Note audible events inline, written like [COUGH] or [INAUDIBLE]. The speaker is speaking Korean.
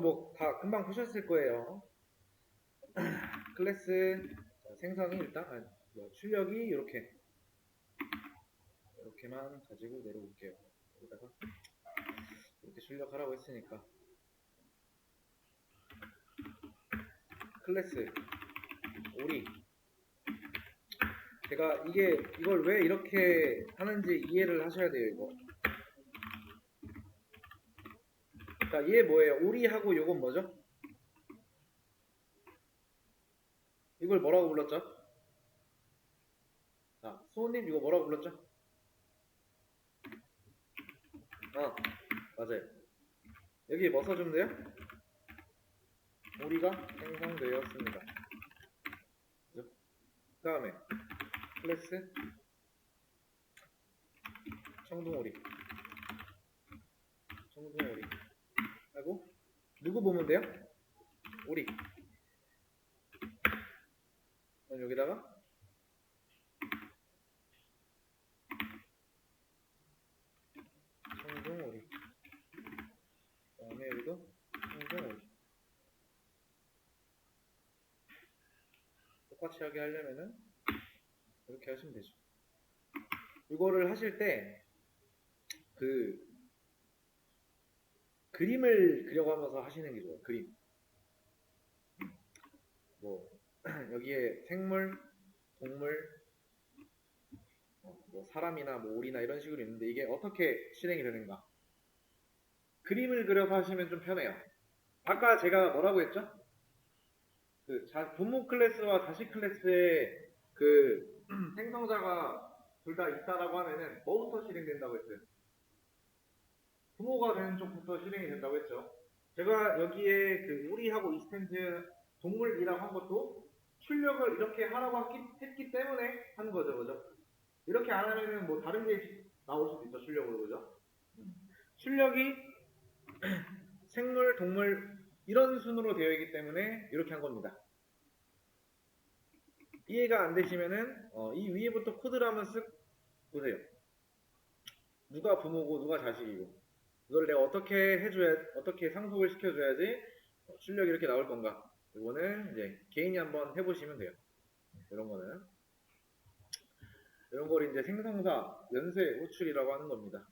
거 뭐 다 금방 보셨을 거예요. 클래스 자, 생성이 일단 아니, 뭐 출력이 이렇게 이렇게만 가지고 내려올게요. 여기다가 이렇게 출력하라고 했으니까 클래스 오리 제가 이게 이걸 왜 이렇게 하는지 이해를 하셔야 돼요 이거 자, 얘 뭐예요? 오리하고 요건 뭐죠? 이걸 뭐라고 불렀죠? 자, 수호님 이거 뭐라고 불렀죠? 어, 맞아요. 여기 뭐 써주면 돼요? 오리가 생성되었습니다. 그죠? 그 다음에 클래스 청둥오리 청둥오리 하고 누구 보면 돼요? 오리. 그럼 여기다가 청둥오리. 그 다음에 여기도 청둥오리. 똑같이 하게 하려면은 이렇게 하시면 되죠. 이거를 하실 때 그 그림을 그려가면서 하시는 게 좋아요. 그림. 음. 뭐 [CLEARS THROAT] 여기에 생물, 동물, 어, 뭐 사람이나 뭐 오리나 이런 식으로 있는데 이게 어떻게 실행이 되는가? 그림을 그려서 하시면 좀 편해요. 아까 제가 뭐라고 했죠? 그 자, 부모 클래스와 자식 클래스의 그 [CLEARS THROAT] 생성자가 둘 다 있다라고 하면은 뭐부터 실행된다고 했어요? 부모가 되는 쪽부터 실행이 된다고 했죠. 제가 여기에 그 우리하고 이스텐트 동물이라고 한 것도 출력을 이렇게 하라고 했기, 했기 때문에 한 거죠, 그죠? 이렇게 안 하면은 뭐 다른 게 나올 수도 있죠, 출력으로, 그죠? 출력이 [CLEARS THROAT] 생물, 동물 이런 순으로 되어 있기 때문에 이렇게 한 겁니다. 이해가 안 되시면은 어, 이 위에부터 코드를 한번 쓱 보세요. 누가 부모고 누가 자식이고 이걸 내가 어떻게 해줘야 어떻게 상속을 시켜줘야지 어, 출력이 이렇게 나올 건가? 이거는 이제 개인이 한번 해보시면 돼요. 이런 거는. 이런 걸 이제 생성사 연쇄 호출이라고 하는 겁니다